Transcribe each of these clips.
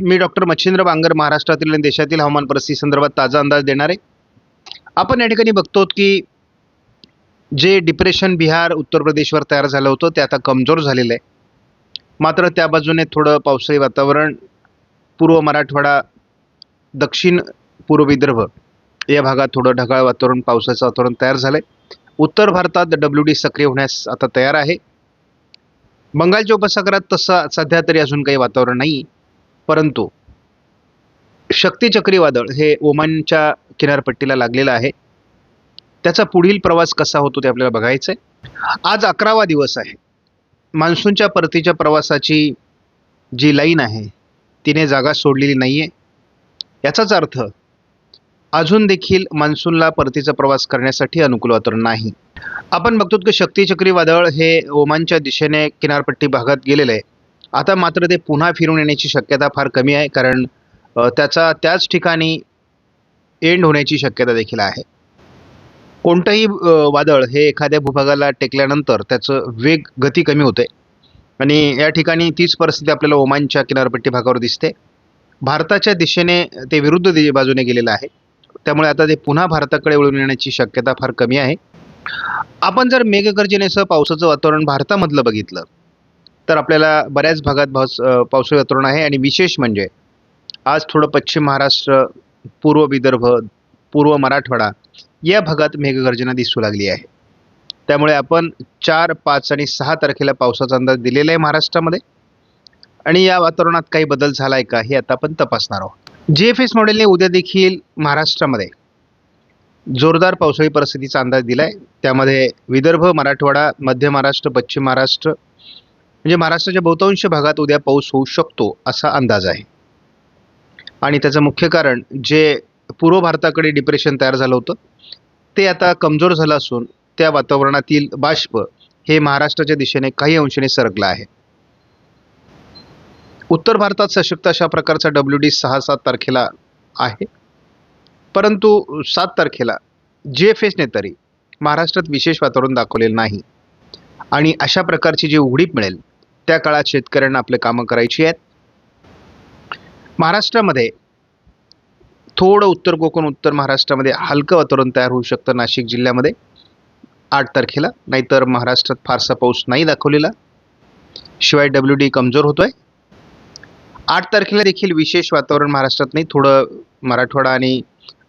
मी doctor Machhindra Bangar महाराष्ट्रातील आणि देशातील हवामान परिस्थिती संदर्भात ताजा अंदाज देणार आहे. आपण या ठिकाणी बघतो की जे डिप्रेशन बिहार उत्तर प्रदेशवर तयार झालं होतं ते आता कमजोर झालेलं आहे. मात्र त्या बाजूने थोडं पावसाळी वातावरण पूर्व मराठवाडा दक्षिण पूर्व विदर्भ या भागात थोडं ढगाळ वातावरण पावसाचं वातावरण तयार झालं आहे उत्तर भारतात डब्ल्यू डी सक्रिय होण्यास आता तयार आहे. बंगालच्या उपसागरात तसं सध्या तरी अजून काही वातावरण नाही परंतु शक्ती चक्रीवादळ हे ओमानच्या किनारपट्टीला लागलेलं आहे. त्याचा पुढील प्रवास कसा होतो ते आपल्याला बघायचं आहे आज अकरावा दिवस आहे. मान्सूनच्या परतीच्या प्रवासाची जी लाईन आहे तिने जागा सोडलेली नाही आहे याचाच अर्थ अजून देखील मान्सूनला परतीचा प्रवास करण्यासाठी अनुकूल वातावरण नाही. आपण बघतो की शक्ती चक्रीवादळ हे ओमानच्या दिशेने किनारपट्टी भागात गेलेलं आहे. आता मात्र ते पुन्हा फिरून येण्याची शक्यता फार कमी आहे कारण त्याचा त्याच ठिकाणी एंड होण्याची शक्यता देखील आहे. कोणतंही वादळ हे एखाद्या भूभागाला टेकल्यानंतर त्याचं वेग गती कमी होते. आणि या ठिकाणी तीच परिस्थिती आपल्याला ओमानच्या किनारपट्टी भागावर दिसते. भारताच्या दिशेने ते विरुद्ध दि- बाजूने गेलेलं आहे. त्यामुळे आता ते पुन्हा भारताकडे वळून येण्याची शक्यता फार कमी आहे. आपण जर मेघगर्जनेसह पावसाचं वातावरण भारतामधलं बघितलं तर आपल्याला बऱ्याच भागात पाऊस पावसाळी वातावरण आहे. आणि विशेष म्हणजे आज थोडं पश्चिम महाराष्ट्र पूर्व विदर्भ पूर्व मराठवाडा या भागात मेघगर्जना दिसू लागली आहे. त्यामुळे आपण चार पाच आणि सहा तारखेला पावसाचा अंदाज दिलेला आहे महाराष्ट्रामध्ये. आणि या वातावरणात काही बदल झाला आहे का हे आता आपण तपासणार आहोत. जी एफ एस मॉडेलने उद्या देखील महाराष्ट्रामध्ये जोरदार पावसाळी परिस्थितीचा अंदाज दिला आहे त्यामध्ये विदर्भ मराठवाडा मध्य महाराष्ट्र पश्चिम महाराष्ट्र म्हणजे महाराष्ट्राच्या बहुतांश भागात उद्या पाऊस होऊ शकतो असा अंदाज आहे. आणि त्याचं मुख्य कारण जे पूर्व भारताकडे डिप्रेशन तयार झालं होतं ते आता कमजोर झालं असून त्या वातावरणातील बाष्प हे महाराष्ट्राच्या दिशेने काही अंशाने सरकलं आहे. उत्तर भारतात सशक्त अशा प्रकारचा डब्ल्यू डी सहा सात तारखेला आहे. परंतु सात तारखेला जी एफ एसने तरी महाराष्ट्रात विशेष वातावरण दाखवलेलं नाही. आणि अशा प्रकारची जी उघडीप मिळेल त्या काळात शेतकऱ्यांना आपले कामं करायची आहेत. महाराष्ट्रामध्ये थोडं उत्तर कोकण उत्तर महाराष्ट्रामध्ये हलकं वातावरण तयार होऊ शकतं नाशिक जिल्ह्यामध्ये आठ तारखेला. नाहीतर महाराष्ट्रात फारसा पाऊस नाही दाखवलेला. शिवाय डब्ल्यू डी कमजोर होतोय. आठ तारखेला देखील विशेष वातावरण महाराष्ट्रात नाही थोडं मराठवाडा आणि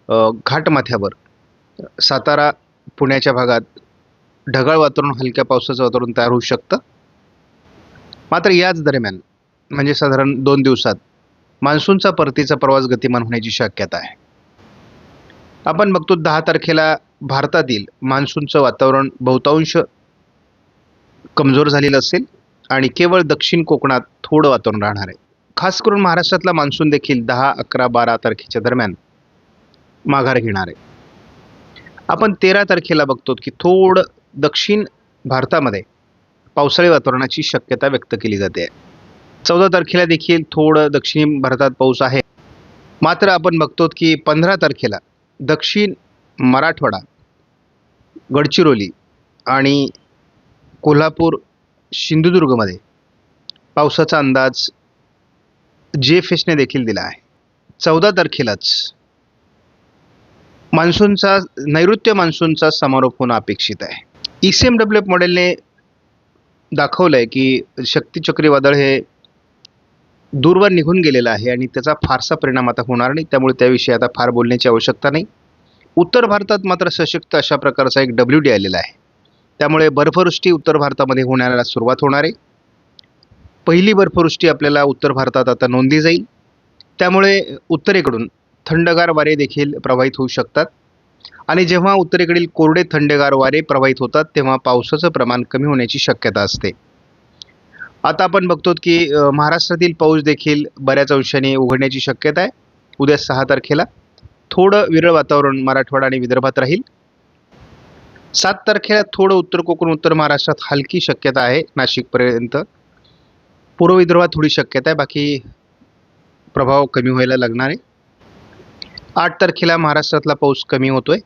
घाटमाथ्यावर सातारा पुण्याच्या भागात ढगाळ वातावरण हलक्या पावसाचं वातावरण तयार होऊ शकतं. मात्र याच दरम्यान म्हणजे साधारण दोन दिवसात मान्सूनचा परतीचा प्रवास गतिमान होण्याची शक्यता आहे. आपण बघतो दहा तारखेला भारतातील मान्सूनचं वातावरण बहुतांश कमजोर झालेलं असेल आणि केवळ दक्षिण कोकणात थोडं वातावरण राहणार आहे. खास करून महाराष्ट्रातला मान्सून देखील दहा अकरा बारा तारखेच्या दरम्यान माघार घेणार आहे. आपण तेरा तारखेला बघतो की थोडं दक्षिण भारतामध्ये पावसाळी वातावरणाची शक्यता व्यक्त केली जाते. चौदा तारखेला देखील थोडं दक्षिण भारतात पाऊस आहे. मात्र आपण बघतो की पंधरा तारखेला दक्षिण मराठवाडा गडचिरोली आणि कोल्हापूर सिंधुदुर्गमध्ये पावसाचा अंदाज जे एफ एसने देखील दिला आहे. चौदा तारखेलाच मान्सूनचा नैऋत्य मान्सूनचा समारोप होणं अपेक्षित आहे. E C M W F मॉडेलने दाखवलं आहे की शक्ती चक्रीवादळ हे दूरवर निघून गेलेलं आहे आणि त्याचा फारसा परिणाम आता होणार नाही. त्यामुळे त्याविषयी आता फार बोलण्याची आवश्यकता नाही. उत्तर भारतात मात्र सशक्त अशा प्रकारचा एक डब्ल्यू डी आलेला आहे. त्यामुळे बर्फवृष्टी उत्तर भारतामध्ये होण्याला सुरुवात होणार आहे. पहिली बर्फवृष्टी आपल्याला उत्तर भारतात आता नोंदली जाईल. त्यामुळे उत्तरेकडून थंडगार वारे देखील प्रवाहित होऊ शकतात. आणि जेव्हा उत्तरेकडील कोरडे थंडगार वारे प्रवाहित होतात तेव्हा पावसाचं प्रमाण कमी होण्याची शक्यता असते. आता आपण बघतो की महाराष्ट्रातील पाऊस देखील बऱ्याच अंशाने उघडण्याची शक्यता आहे. उद्या सहा तारखेला थोडं विरळ वातावरण मराठवाडा आणि विदर्भात राहील. सात तारखेला थोडं उत्तर कोकण उत्तर महाराष्ट्रात हलकी शक्यता आहे नाशिकपर्यंत. पूर्व विदर्भात थोडी शक्यता आहे बाकी प्रभाव कमी व्हायला लागणार आहे. आठ तारखेला महाराष्ट्रातला पाऊस कमी होतोय.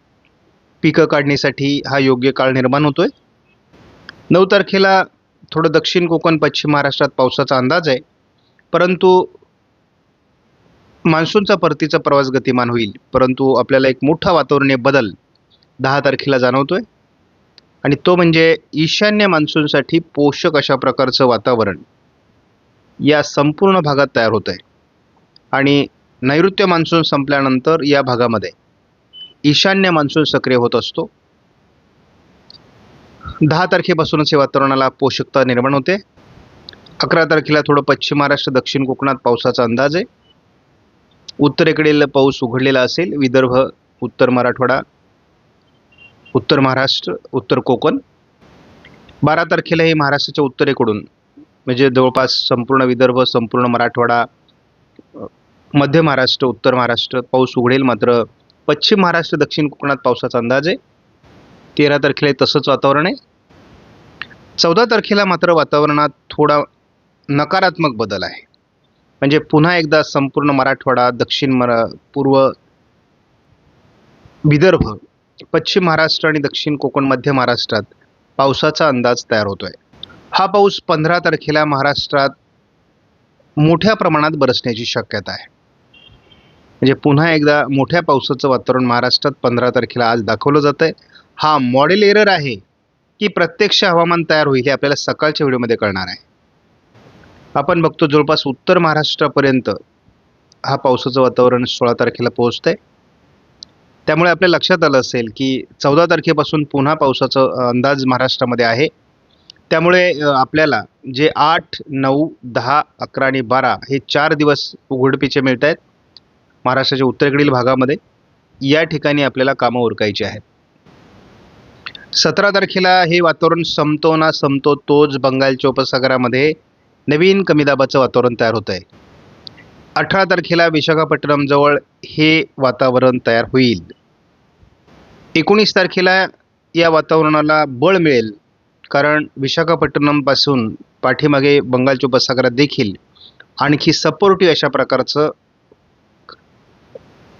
पिकं काढणीसाठी हा योग्य काळ निर्माण होतोय. नऊ तारखेला थोडं दक्षिण कोकण पश्चिम महाराष्ट्रात पावसाचा अंदाज आहे. परंतु मान्सूनचा परतीचा प्रवास गतिमान होईल. परंतु आपल्याला एक मोठा वातावरणीय बदल दहा तारखेला जाणवतो आहे आणि तो म्हणजे ईशान्य मान्सूनसाठी पोषक अशा प्रकारचं वातावरण या संपूर्ण भागात तयार होत आहे आणि नैऋत्य मान्सून संपल्यानंतर या भागामध्ये ईशान्य मान्सून सक्रिय होत असतो. दहा तारखेपासूनच या वातावरणाला पोषकता निर्माण होते. अकरा तारखेला थोडं पश्चिम महाराष्ट्र दक्षिण कोकणात पावसाचा अंदाज आहे. उत्तरेकडील पाऊस उघडलेला असेल. विदर्भ उत्तर मराठवाडा उत्तर महाराष्ट्र उत्तर कोकण. बारा तारखेलाही महाराष्ट्राच्या उत्तरेकडून म्हणजे जवळपास संपूर्ण विदर्भ संपूर्ण मराठवाडा मध्य महाराष्ट्र उत्तर महाराष्ट्र पाऊस उघडेल मात्र पश्चिम महाराष्ट्र दक्षिण कोकणात पावसाचा अंदाज आहे. तेरा तारखेला तसंच वातावरण आहे. चौदा तारखेला मात्र वातावरणात थोडा नकारात्मक बदल आहे. म्हणजे पुन्हा एकदा संपूर्ण मराठवाडा दक्षिण मरा पूर्व विदर्भ पश्चिम महाराष्ट्र आणि दक्षिण कोकण मध्य महाराष्ट्रात पावसाचा अंदाज तयार होतोय. हा पाऊस पंधरा तारखेला महाराष्ट्रात मोठ्या प्रमाणात बरसण्याची शक्यता आहे. म्हणजे पुन्हा एकदा मोठ्या पावसाचं वातावरण महाराष्ट्रात पंधरा तारखेला आज दाखवलं जात आहे हा मॉडेल एरर आहे की प्रत्यक्ष हवामान तयार होईल हे आपल्याला सकाळच्या व्हिडिओमध्ये कळणार आहे. आपण बघतो जवळपास उत्तर महाराष्ट्रापर्यंत हा पावसाचं वातावरण सोळा तारखेला पोहोचतंय. त्यामुळे आपल्या लक्षात आलं असेल की चौदा तारखेपासून पुन्हा पावसाचा अंदाज महाराष्ट्रामध्ये आहे. त्यामुळे आपल्याला जे आठ नऊ दहा अकरा आणि बारा हे चार दिवस उघडपीचे मिळत आहेत महाराष्ट्राच्या उत्तरेकडील भागामध्ये या ठिकाणी आपल्याला कामं उरकायची आहेत. सतरा तारखेला हे वातावरण संपतो ना संपतो तोच बंगालच्या उपसागरामध्ये नवीन कमी दाबाचं वातावरण तयार होत आहे अठरा तारखेला विशाखापट्टणमजवळ हे वातावरण तयार होईल. एकोणीस तारखेला या वातावरणाला बळ मिळेल कारण विशाखापट्टणमपासून पाठीमागे बंगालच्या उपसागरात देखील आणखी सपोर्टिव्ह अशा प्रकारचं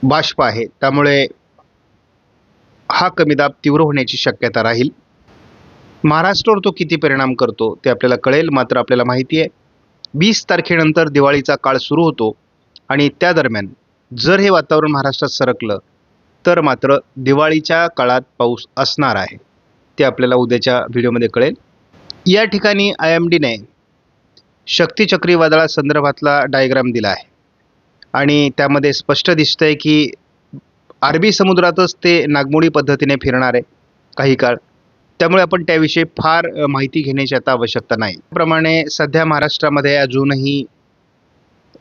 बाष्प आहे. त्यामुळे हा कमी दाब तीव्र होण्याची शक्यता राहील. महाराष्ट्रावर तो किती परिणाम करतो ते आपल्याला कळेल मात्र आपल्याला माहिती आहे. वीस तारखेनंतर दिवाळीचा काळ सुरू होतो आणि त्या दरम्यान जर हे वातावरण महाराष्ट्रात सरकलं तर मात्र दिवाळीच्या काळात पाऊस असणार आहे. ते आपल्याला उद्याच्या व्हिडिओमध्ये कळेल. या ठिकाणी आय एम डीने शक्ती चक्रीवादळासंदर्भातला डायग्राम दिला आहे. आणि त्यामध्ये स्पष्ट दिसतंय की अरबी समुद्रातच ते नागमोडी पद्धतीने फिरणार आहे काही काळ. त्यामुळे आपण त्याविषयी फार माहिती घेण्याची आता आवश्यकता नाही. त्याप्रमाणे सध्या महाराष्ट्रामध्ये अजूनही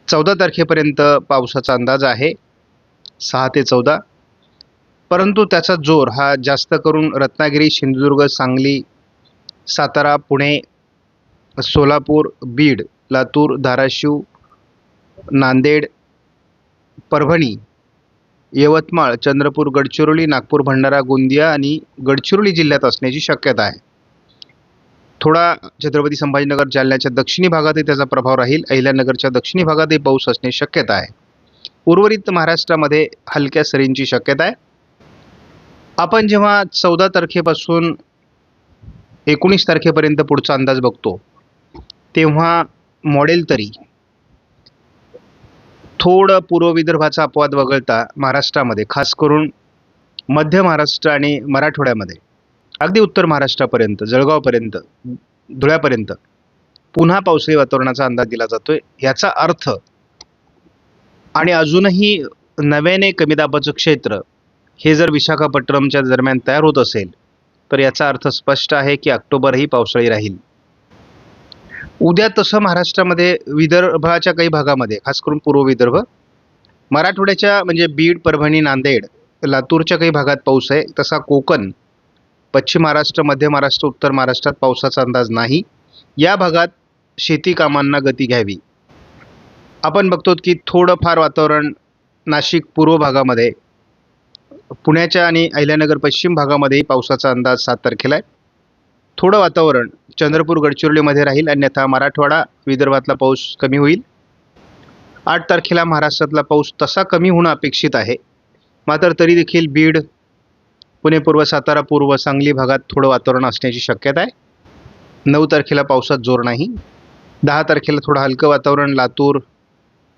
चौदा तारखेपर्यंत पावसाचा अंदाज आहे. सहा ते चौदा. परंतु त्याचा जोर हा जास्त करून रत्नागिरी सिंधुदुर्ग सांगली सातारा पुणे सोलापूर बीड लातूर धाराशिव नांदेड परभणी यवतमाळ चंद्रपूर गडचिरोली नागपूर भंडारा गोंदिया आणि गडचिरोली जिल्ह्यात असण्याची शक्यता आहे. थोडा छत्रपती संभाजीनगर जालन्याच्या दक्षिणी भागातही त्याचा प्रभाव राहील. अहिल्यानगरच्या दक्षिणी भागातही पाऊस असण्याची शक्यता आहे. उर्वरित महाराष्ट्रामध्ये हलक्या सरींची शक्यता आहे. आपण जेव्हा चौदा तारखेपासून एकोणीस तारखेपर्यंत पुढचा अंदाज बघतो तेव्हा मॉडेल तरी थोडं पूर्व विदर्भाचा अपवाद वगळता महाराष्ट्रामध्ये खास करून मध्य महाराष्ट्र आणि मराठवाड्यामध्ये. अगदी उत्तर महाराष्ट्रापर्यंत जळगावपर्यंत धुळ्यापर्यंत पुन्हा पावसाळी वातावरणाचा अंदाज दिला जातोय. याचा अर्थ आणि अजूनही नव्याने कमी दाबाचं क्षेत्र हे जर विशाखापट्टणमच्या दरम्यान तयार होत असेल तर याचा अर्थ स्पष्ट आहे की ऑक्टोबरही पावसाळी राहील. उद्या तसं महाराष्ट्रामध्ये विदर्भाच्या काही भागामध्ये खास करून पूर्व विदर्भ मराठवाड्याच्या म्हणजे बीड परभणी नांदेड लातूरच्या काही भागात पाऊस आहे. तसा कोकण पश्चिम महाराष्ट्र मध्य महाराष्ट्र उत्तर महाराष्ट्रात पावसाचा अंदाज नाही. या भागात शेती कामांना गती घ्यावी. आपण बघतो की थोडंफार वातावरण नाशिक पूर्व भागामध्ये पुण्याच्या आणि अहिल्यानगर पश्चिम भागामध्येही पावसाचा अंदाज सात तारखेला आहे. थोडं वातावरण चंद्रपूर गडचिरोलीमध्ये राहील. अन्यथा मराठवाडा विदर्भातला पाऊस कमी होईल. आठ तारखेला महाराष्ट्रातला पाऊस तसा कमी होणं अपेक्षित आहे. मात्र तरी देखील बीड पुणे पूर्व सातारा पूर्व सांगली भागात थोडं वातावरण असण्याची शक्यता आहे. नऊ तारखेला पावसात जोर नाही. दहा तारखेला थोडं हलकं वातावरण लातूर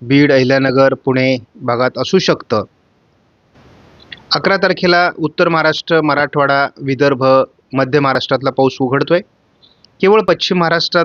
बीड अहिल्यानगर पुणे भागात असू शकतं. अकरा तारखेला उत्तर महाराष्ट्र मराठवाडा विदर्भ मध्य महाराष्ट्रातला पाऊस उघडतोय. केवळ पश्चिम महाराष्ट्रात